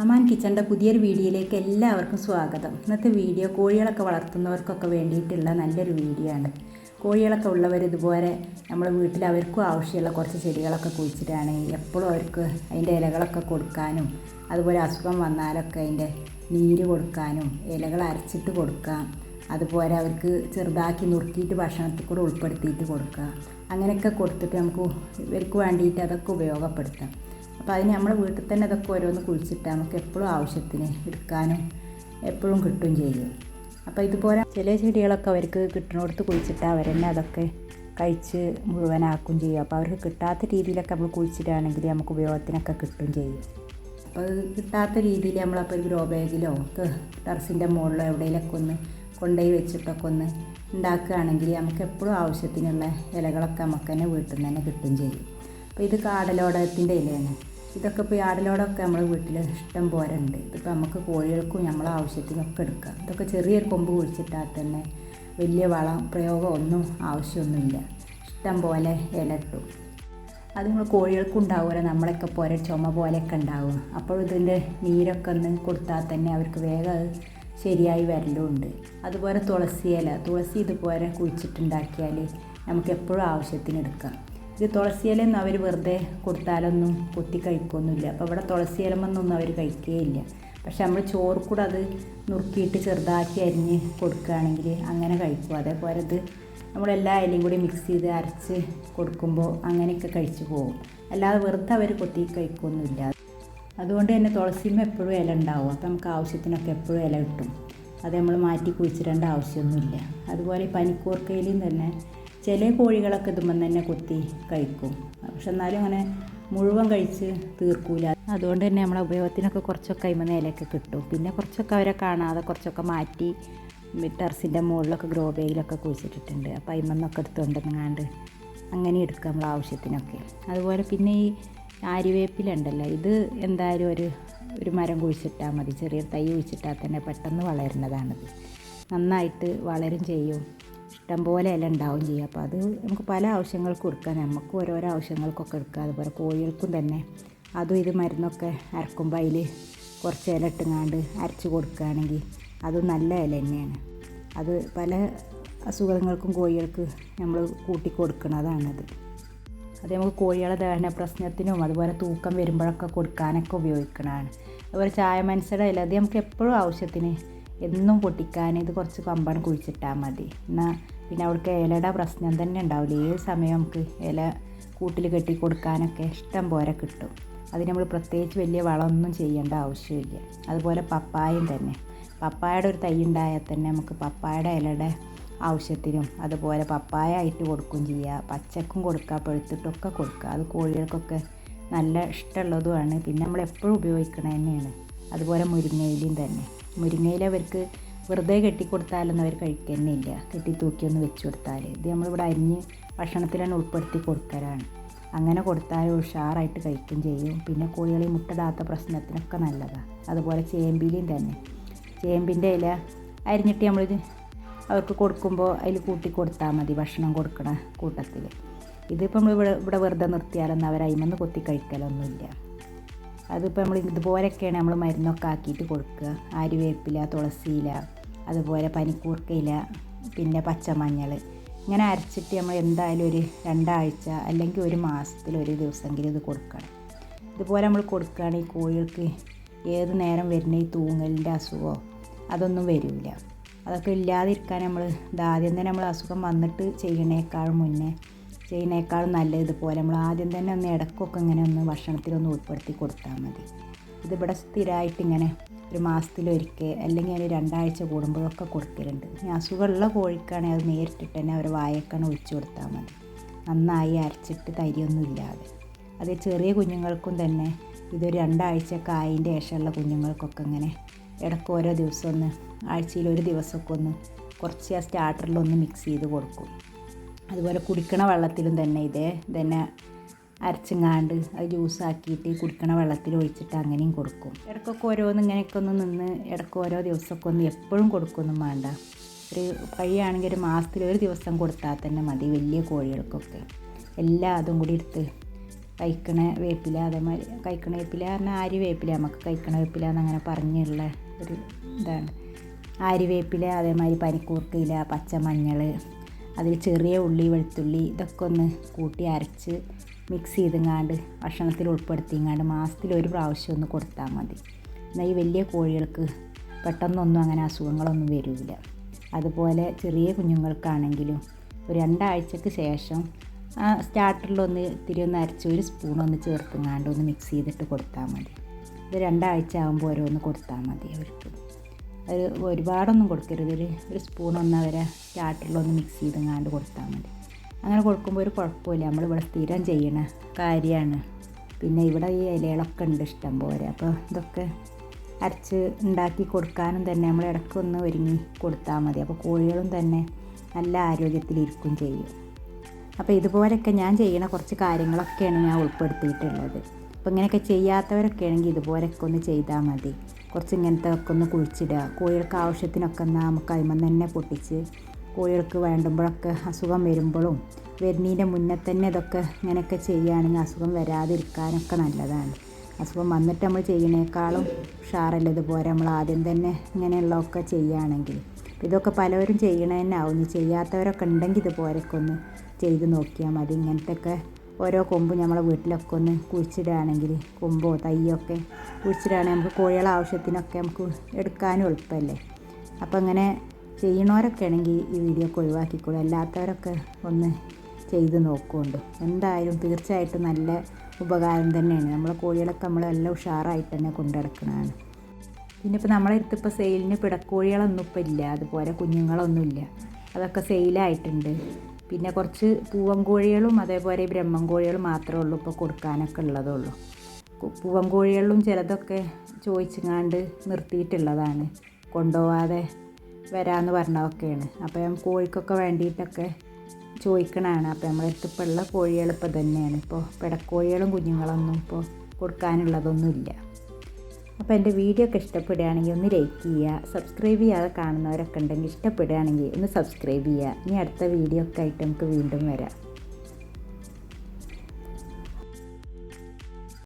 അമാൻ കിച്ചന്റെ പുതിയൊരു വീഡിയോയിലേക്ക് എല്ലാവർക്കും സ്വാഗതം. ഇന്നത്തെ വീഡിയോ കോഴികളൊക്കെ വളർത്തുന്നവർക്കൊക്കെ വേണ്ടിയിട്ടുള്ള നല്ലൊരു വീഡിയോ ആണ്. കോഴികളൊക്കെ ഉള്ളവർ ഇതുപോലെ നമ്മൾ വീട്ടിൽ അവർക്കും ആവശ്യമുള്ള കുറച്ച് ചെടികളൊക്കെ കുഴിച്ചിട്ടാണ് എപ്പോഴും അവർക്ക് അതിന്റെ ഇലകളൊക്കെ കൊടുക്കാനും അതുപോലെ അസുഖം വന്നാലൊക്കെ അതിന്റെ നീര് കൊടുക്കാനും ഇലകൾ അരച്ചിട്ട് കൊടുക്കാം അതുപോലെ അവർക്ക് ചെറുതാക്കി നുറുക്കിയിട്ട് ഭക്ഷണത്തിൽ കൂടെ ഉൾപ്പെടുത്തിയിട്ട് കൊടുക്കുക അങ്ങനെയൊക്കെ കൊടുത്തിട്ട് നമുക്ക് ഇവർക്ക് വേണ്ടിയിട്ട് അതൊക്കെ ഉപയോഗപ്പെടുത്താം. അപ്പോൾ അതിന് നമ്മൾ വീട്ടിൽ തന്നെ ഇതൊക്കെ ഓരോന്ന് കുഴിച്ചിട്ട് നമുക്ക് എപ്പോഴും ആവശ്യത്തിന് എടുക്കാനും എപ്പോഴും കിട്ടും ചെയ്യും. അപ്പോൾ ഇതുപോലെ ചില ചെടികളൊക്കെ അവർക്ക് കിട്ടുന്നിടത്ത് കുഴിച്ചിട്ട് അവർ തന്നെ അതൊക്കെ കഴിച്ച് മുഴുവനാക്കും ചെയ്യും. അപ്പോൾ അവർക്ക് കിട്ടാത്ത രീതിയിലൊക്കെ നമ്മൾ കുഴിച്ചിട്ടാണെങ്കിൽ നമുക്ക് ഉപയോഗത്തിനൊക്കെ കിട്ടും ചെയ്യും. അപ്പോൾ കിട്ടാത്ത രീതിയിൽ നമ്മളപ്പോൾ ഗ്രോ ബാഗിലോ ടെറസിന്റെ മുകളിലോ എവിടെയെങ്കിലൊക്കെ ഒന്ന് കൊണ്ടുപോയി വെച്ചിട്ടൊക്കെ ഒന്ന് ഉണ്ടാക്കുകയാണെങ്കിൽ നമുക്ക് എപ്പോഴും ആവശ്യത്തിനുള്ള ഇലകളൊക്കെ നമുക്ക് തന്നെ വീട്ടിൽ നിന്ന് തന്നെ കിട്ടും ചെയ്യും. അപ്പോൾ ഇത് കാടലോടകത്തിന്റെ ഇലയാണ്. ഇതൊക്കെ ഇപ്പോൾ ആടലോടൊക്കെ നമ്മൾ വീട്ടിൽ ഇഷ്ടം പോലെ ഉണ്ട് ഇതിപ്പോൾ നമുക്ക് കോഴികൾക്കും നമ്മളെ ആവശ്യത്തിനൊക്കെ എടുക്കാം. ഇതൊക്കെ ചെറിയൊരു കൊമ്പ് കുഴിച്ചിട്ടാൽ തന്നെ വലിയ വളം പ്രയോഗം ഒന്നും ആവശ്യമൊന്നുമില്ല. ഇഷ്ടം പോലെ ഇല ഇട്ടു. അത് നമ്മൾ കോഴികൾക്കും ഉണ്ടാവുമല്ലോ. നമ്മളൊക്കെ പോലെ ചുമ പോലെയൊക്കെ ഉണ്ടാവും. അപ്പോൾ ഇതിന്റെ നീരൊക്കെ ഒന്ന് കൊടുത്താൽ തന്നെ അവർക്ക് വേഗം അത് ശരിയായി വരലുമുണ്ട്. അതുപോലെ തുളസി ഇല. തുളസി ഇതുപോലെ കുഴിച്ചിട്ടുണ്ടാക്കിയാൽ നമുക്ക് എപ്പോഴും ആവശ്യത്തിന് എടുക്കാം. ഇത് തുളസി ഇലയൊന്നും അവർ വെറുതെ കൊടുത്താലൊന്നും കൊത്തി കഴിക്കൊന്നുമില്ല. അപ്പോൾ ഇവിടെ തുളസി ഇലമൊന്നും അവർ കഴിക്കുകയില്ല പക്ഷെ നമ്മൾ ചോറ് കൂടെ അത് നുറുക്കിയിട്ട് ചെറുതാക്കി അരിഞ്ഞ് കൊടുക്കുകയാണെങ്കിൽ അങ്ങനെ കഴിക്കും. അതേപോലെ ഇത് നമ്മളെല്ലാ ഇലയും കൂടി മിക്സ് ചെയ്ത് അരച്ച് കൊടുക്കുമ്പോൾ അങ്ങനെയൊക്കെ കഴിച്ചു പോകും. അല്ലാതെ വെറുതെ അവർ കൊത്തി കഴിക്കൊന്നുമില്ല. അതുകൊണ്ട് തന്നെ തുളസിമ എപ്പോഴും ഇല ഉണ്ടാവും. അപ്പോൾ നമുക്ക് ആവശ്യത്തിനൊക്കെ എപ്പോഴും ഇല കിട്ടും. അത് നമ്മൾ മാറ്റി കുഴിച്ചിടേണ്ട ആവശ്യമൊന്നുമില്ല. അതുപോലെ പനിക്കൂർക്കയിലും തന്നെ ചില കോഴികളൊക്കെ ഇതുമ്പം തന്നെ കുത്തി കഴിക്കും. പക്ഷെ എന്നാലും അങ്ങനെ മുഴുവൻ കഴിച്ച് തീർക്കൂല. അതുകൊണ്ട് തന്നെ നമ്മളെ ഉപയോഗത്തിനൊക്കെ കുറച്ചൊക്കെ അതിമ നിലയൊക്കെ കിട്ടും. പിന്നെ കുറച്ചൊക്കെ അവരെ കാണാതെ കുറച്ചൊക്കെ മാറ്റി ടെറസിന്റെ മുകളിലൊക്കെ ഗ്രോ ബേഗിലൊക്കെ കുഴിച്ചിട്ടിട്ടുണ്ട്. അപ്പോൾ അയിമെന്നൊക്കെ എടുത്തുകൊണ്ടെങ്ങാണ്ട് അങ്ങനെ എടുക്കാം നമ്മൾ ആവശ്യത്തിനൊക്കെ. അതുപോലെ പിന്നെ ഈ ആര്യവേപ്പിലുണ്ടല്ലോ ഇത് എന്തായാലും ഒരു ഒരു മരം കുഴിച്ചിട്ടാൽ മതി. ചെറിയ തൈ കുഴിച്ചിട്ടാൽ തന്നെ പെട്ടെന്ന് വളരുന്നതാണിത്. നന്നായിട്ട് വളരും ചെയ്യും. ഇഷ്ടംപോലെ ഇല ഉണ്ടാവും ചെയ്യും. അപ്പോൾ അത് നമുക്ക് പല ആവശ്യങ്ങൾക്കും എടുക്കാം നമുക്ക് ഓരോരോ ആവശ്യങ്ങൾക്കൊക്കെ എടുക്കാം. അതുപോലെ കോഴികൾക്കും തന്നെ. അതും ഇത് മരുന്നൊക്കെ അരക്കുമ്പോൾ അതിൽ കുറച്ച് ഇല ഇട്ടുങ്ങാണ്ട് അരച്ച് കൊടുക്കുകയാണെങ്കിൽ അതും നല്ല ഇല തന്നെയാണ്. അത് പല അസുഖങ്ങൾക്കും കോഴികൾക്ക് നമ്മൾ കൂട്ടി കൊടുക്കുന്നതാണത് അത് നമുക്ക് കോഴികളെ ദഹന പ്രശ്നത്തിനും അതുപോലെ തൂക്കം വരുമ്പോഴൊക്കെ കൊടുക്കാനൊക്കെ ഉപയോഗിക്കുന്നതാണ് അതുപോലെ ചായ മനസ്സിലായില്ല അത് നമുക്ക് എപ്പോഴും ആവശ്യത്തിന് എന്നും പൊട്ടിക്കാൻ ഇത് കുറച്ച് കമ്പാണ് കുഴിച്ചിട്ടാൽ മതി. എന്നാൽ പിന്നെ അവൾക്ക് ഇലയുടെ പ്രശ്നം തന്നെ ഉണ്ടാവില്ല? ഏത് സമയം നമുക്ക് ഇല കൂട്ടിൽ കെട്ടി കൊടുക്കാനൊക്കെ ഇഷ്ടം പോലെ കിട്ടും. അതിന് നമ്മൾ പ്രത്യേകിച്ച് വലിയ വളമൊന്നും ചെയ്യേണ്ട ആവശ്യമില്ല. അതുപോലെ പപ്പായയും തന്നെ. പപ്പായയുടെ ഒരു തൈ ഉണ്ടായാൽ തന്നെ നമുക്ക് പപ്പായയുടെ ഇലയുടെ ആവശ്യത്തിനും അതുപോലെ പപ്പായ ആയിട്ട് കൊടുക്കുകയും ചെയ്യുക പച്ചക്കും കൊടുക്കുക പഴുത്തിട്ടൊക്കെ കൊടുക്കുക അത് കോഴികൾക്കൊക്കെ നല്ല ഇഷ്ടമുള്ളതുമാണ്. പിന്നെ നമ്മൾ എപ്പോഴും ഉപയോഗിക്കണ തന്നെയാണ്. അതുപോലെ മുരിങ്ങയിലും തന്നെ. മുരിങ്ങയില അവർക്ക് വെറുതെ കെട്ടിക്കൊടുത്താലൊന്നും അവർ കഴിക്കുന്നില്ല. കെട്ടി തൂക്കിയൊന്ന് വെച്ച് കൊടുത്താൽ ഇത് നമ്മളിവിടെ അരിഞ്ഞ് ഭക്ഷണത്തിൽ തന്നെ ഉൾപ്പെടുത്തി കൊടുക്കലാണ്. അങ്ങനെ കൊടുത്താൽ ഉഷാറായിട്ട് കഴിക്കുകയും ചെയ്യും. പിന്നെ കോഴികളെ മുട്ടടാത്ത പ്രശ്നത്തിനൊക്കെ നല്ലതാണ് അതുപോലെ ചേമ്പിലും തന്നെ. ചേമ്പിന്റെ ഇല അരിഞ്ഞിട്ട് നമ്മളിത് അവർക്ക് കൊടുക്കുമ്പോൾ അതിൽ കൂട്ടി കൊടുത്താൽ മതി ഭക്ഷണം കൊടുക്കണ കൂട്ടത്തിൽ. നമ്മൾ ഇവിടെ ഇവിടെ വെറുതെ നിർത്തിയാലൊന്നും അവർ അയിമെന്ന് കൊത്തി കഴിക്കലൊന്നുമില്ല. അതിപ്പോൾ നമ്മൾ ഇതുപോലെയൊക്കെയാണ് നമ്മൾ മരുന്നൊക്കെ ആക്കിയിട്ട് കൊടുക്കുക. ആര്യവേപ്പില തുളസിയില അതുപോലെ പനിക്കൂർക്കയില പിന്നെ പച്ചമഞ്ഞൾ. ഇങ്ങനെ അരച്ചിട്ട് നമ്മൾ എന്തായാലും ഒരു രണ്ടാഴ്ച അല്ലെങ്കിൽ ഒരു മാസത്തിൽ ഒരു ദിവസമെങ്കിലും ഇത് കൊടുക്കണം. ഇതുപോലെ നമ്മൾ കൊടുക്കുകയാണെങ്കിൽ കോഴികൾക്ക് ഏത് നേരം വരുന്ന ഈ തൂങ്ങലിന്റെ അസുഖമോ അതൊന്നും വരില്ല. അതൊക്കെ ഇല്ലാതിരിക്കാൻ നമ്മൾ ഇതാദ്യം തന്നെ നമ്മൾ അസുഖം വന്നിട്ട് ചെയ്യണേക്കാൾ മുന്നേ ചെയ്യുന്നേക്കാളും നല്ലത് ഇതുപോലെ നമ്മൾ ആദ്യം തന്നെ ഒന്ന് ഇടക്കൊക്കെ ഇങ്ങനെ ഒന്ന് ഭക്ഷണത്തിലൊന്ന് ഉൾപ്പെടുത്തി കൊടുത്താൽ മതി. ഇതിവിടെ സ്ഥിരമായിട്ട് ഇങ്ങനെ ഒരു മാസത്തിലൊരിക്കൽ അല്ലെങ്കിൽ ഒരു രണ്ടാഴ്ച കൂടുമ്പോഴൊക്കെ കൊടുക്കലുണ്ട്. ഇനി അസുഖമുള്ള കോഴിക്കാണെങ്കിൽ അത് നേരിട്ടിട്ട് തന്നെ അവർ വായക്കാണ് ഒഴിച്ചു കൊടുത്താൽ മതി. നന്നായി അരച്ചിട്ട് തരിയൊന്നും ഇല്ലാതെ. അത് ചെറിയ കുഞ്ഞുങ്ങൾക്കും തന്നെ ഇതൊരു രണ്ടാഴ്ച ആയതിന്റെ ശേഷമുള്ള കുഞ്ഞുങ്ങൾക്കൊക്കെ ഇങ്ങനെ ഇടയ്ക്ക് ഓരോ ദിവസം ഒന്ന് ആഴ്ചയിൽ ഒരു ദിവസമൊക്കെ ഒന്ന് കുറച്ച് ആ സ്റ്റാർട്ടറിലൊന്ന് മിക്സ് ചെയ്ത് കൊടുക്കും. അതുപോലെ കുടിക്കണ വെള്ളത്തിലും തന്നെ ഇതേ തന്നെ അരച്ചങ്ങാണ്ട് അത് ജ്യൂസാക്കിയിട്ട് കുടിക്കണ വെള്ളത്തിൽ ഒഴിച്ചിട്ട് അങ്ങനെയും കൊടുക്കും. ഇടയ്ക്കൊക്കെ ഓരോന്ന് ഇങ്ങനെയൊക്കെ ഒന്ന് നിന്ന് ഇടയ്ക്ക് ഓരോ ദിവസമൊക്കെ ഒന്ന് എപ്പോഴും കൊടുക്കൊന്നും വേണ്ട. ഒരു കഴിയാണെങ്കിൽ ഒരു മാസത്തിൽ ഒരു ദിവസം കൊടുത്താൽ തന്നെ മതി വലിയ കോഴികൾക്കൊക്കെ. എല്ലാ അതും കൂടി എടുത്ത് കഴിക്കണ വേപ്പില അതേമാതിരി കഴിക്കണ വേപ്പില പറഞ്ഞാൽ ആരി വേപ്പില നമുക്ക് കഴിക്കണ വേപ്പില എന്നങ്ങനെ പറഞ്ഞുള്ള ഒരു ഇതാണ്. ആരി വേപ്പില അതേമാതിരി പനിക്കൂർക്കയില പച്ചമഞ്ഞൾ അതിൽ ചെറിയ ഉള്ളി വെളുത്തുള്ളി ഇതൊക്കെ ഒന്ന് കൂട്ടി അരച്ച് മിക്സ് ചെയ്തെങ്ങാണ്ട് ഭക്ഷണത്തിൽ ഉൾപ്പെടുത്തിങ്ങാണ്ട് മാസത്തിൽ ഒരു പ്രാവശ്യം ഒന്ന് കൊടുത്താൽ മതി. എന്നാൽ ഈ വലിയ കോഴികൾക്ക് പെട്ടെന്നൊന്നും അങ്ങനെ അസുഖങ്ങളൊന്നും വരില്ല. അതുപോലെ ചെറിയ കുഞ്ഞുങ്ങൾക്കാണെങ്കിലും ഒരു രണ്ടാഴ്ചക്ക് ശേഷം ആ സ്റ്റാർട്ടറിലൊന്ന് ഇത്തിരി ഒന്ന് അരച്ച് ഒരു സ്പൂണൊന്ന് ചേർത്തുങ്ങാണ്ട് ഒന്ന് മിക്സ് ചെയ്തിട്ട് കൊടുത്താൽ മതി. ഇത് രണ്ടാഴ്ച ആകുമ്പോൾ ഓരോന്ന് കൊടുത്താൽ മതി അവർക്ക്. ഒരു ഒരുപാടൊന്നും കൊടുക്കരുത്. ഒരു ഒരു സ്പൂൺ ഒന്ന് അവരെ ചാട്ടിലൊന്ന് മിക്സ് ചെയ്തെങ്ങാണ്ട് കൊടുത്താൽ മതി. അങ്ങനെ കൊടുക്കുമ്പോൾ ഒരു കുഴപ്പമില്ല. നമ്മളിവിടെ സ്ഥിരം ചെയ്യണ കാര്യമാണ്. പിന്നെ ഇവിടെ ഈ ഇലകളൊക്കെ ഉണ്ട് ഇഷ്ടം പോലെ. അപ്പോൾ ഇതൊക്കെ അരച്ച് ഉണ്ടാക്കി കൊടുക്കാനും തന്നെ നമ്മൾ ഇടയ്ക്കൊന്ന് ഒരുങ്ങി കൊടുത്താൽ മതി. അപ്പോൾ കോഴികളും തന്നെ നല്ല ആരോഗ്യത്തിലിരിക്കും ചെയ്യും. അപ്പോൾ ഇതുപോലെയൊക്കെ ഞാൻ ചെയ്യണ കുറച്ച് കാര്യങ്ങളൊക്കെയാണ് ഞാൻ ഉൾപ്പെടുത്തിയിട്ടുള്ളത്. അപ്പോൾ ഇങ്ങനെയൊക്കെ ചെയ്യാത്തവരൊക്കെ ആണെങ്കിൽ ഇതുപോലെയൊക്കെ ഒന്ന് ചെയ്താൽ മതി. കുറച്ച് ഇങ്ങനത്തെ ഒക്കെ ഒന്ന് കുഴിച്ചിടുക. കോഴികൾക്ക് ആവശ്യത്തിനൊക്കെ എന്നാൽ നമുക്ക് അതിമ തന്നെ പൊട്ടിച്ച് കോഴികൾക്ക് വേണ്ടുമ്പോഴൊക്കെ അസുഖം വരുമ്പോഴും വരുന്നതിന്റെ മുന്നേ തന്നെ ഇതൊക്കെ ഇങ്ങനെയൊക്കെ ചെയ്യുകയാണെങ്കിൽ അസുഖം വരാതിരിക്കാനൊക്കെ നല്ലതാണ്. അസുഖം വന്നിട്ട് നമ്മൾ ചെയ്യുന്നേക്കാളും ഉഷാറല്ല ഇതുപോലെ നമ്മൾ ആദ്യം തന്നെ ഇങ്ങനെയുള്ളതൊക്കെ ചെയ്യുകയാണെങ്കിൽ. ഇതൊക്കെ പലവരും ചെയ്യണതന്നെ ആവുന്നു ആവും ചെയ്യാത്തവരൊക്കെ ഉണ്ടെങ്കിൽ ഇതുപോലെയൊക്കെ ഒന്ന് ചെയ്ത് നോക്കിയാൽ മതി. ഇങ്ങനത്തെയൊക്കെ ഓരോ കൊമ്പ് നമ്മളെ വീട്ടിലൊക്കെ ഒന്ന് കുഴിച്ചിടുകയാണെങ്കിൽ കൊമ്പോ തയ്യൊക്കെ കുഴിച്ചിടുകയാണെങ്കിൽ നമുക്ക് കോഴികളെ ആവശ്യത്തിനൊക്കെ നമുക്ക് എടുക്കാനും എളുപ്പമല്ലേ? അപ്പോൾ ഇങ്ങനെ ചെയ്യണവരൊക്കെ ആണെങ്കിൽ ഈ വീഡിയോ ഒക്കെ ഒഴിവാക്കിക്കോളൂ. അല്ലാത്തവരൊക്കെ ഒന്ന് ചെയ്ത് നോക്കുന്നുണ്ട്. എന്തായാലും തീർച്ചയായിട്ടും നല്ല ഉപകാരം തന്നെയാണ്. നമ്മളെ കോഴികളൊക്കെ നമ്മൾ എല്ലാം ഉഷാറായിട്ട് തന്നെ കൊണ്ടുനടക്കുന്നതാണ് പിന്നെ ഇപ്പോൾ നമ്മളെ അടുത്ത് ഇപ്പോൾ സെയിലിന് പിടക്കോഴികളൊന്നും ഇപ്പോൾ ഇല്ല. അതുപോലെ കുഞ്ഞുങ്ങളൊന്നുമില്ല അതൊക്കെ സെയിലായിട്ടുണ്ട് പിന്നെ കുറച്ച് പൂവൻ കോഴികളും അതേപോലെ ബ്രഹ്മൻ കോഴികളും മാത്രമേ ഉള്ളൂ ഇപ്പോൾ കൊടുക്കാനൊക്കെ ഉള്ളതുള്ളൂ. പൂവൻ കോഴികളിലും ചിലതൊക്കെ ചോദിച്ചുങ്ങാണ്ട് നിർത്തിയിട്ടുള്ളതാണ്. കൊണ്ടുപോവാതെ വരാമെന്ന് പറഞ്ഞതൊക്കെയാണ്. അപ്പോൾ ഞാൻ കോഴിക്കൊക്കെ വേണ്ടിയിട്ടൊക്കെ ചോദിക്കണതാണ് അപ്പോൾ നമ്മുടെ അടുത്ത് ഇപ്പോൾ ഉള്ള കോഴികൾ ഇപ്പോൾ തന്നെയാണ് ഇപ്പോൾ പിടക്കോഴികളും കുഞ്ഞുങ്ങളൊന്നും ഇപ്പോൾ കൊടുക്കാനുള്ളതൊന്നുമില്ല. അപ്പോൾ എന്റെ വീഡിയോ ഒക്കെ ഇഷ്ടപ്പെടുകയാണെങ്കിൽ ഒന്ന് ലൈക്ക് ചെയ്യുക. സബ്സ്ക്രൈബ് ചെയ്യാതെ കാണുന്നവരൊക്കെ ഉണ്ടെങ്കിൽ ഇഷ്ടപ്പെടുകയാണെങ്കിൽ ഒന്ന് സബ്സ്ക്രൈബ് ചെയ്യുക. ഇനി അടുത്ത വീഡിയോ ഒക്കെ ആയിട്ട് നമുക്ക് വീണ്ടും വരാം.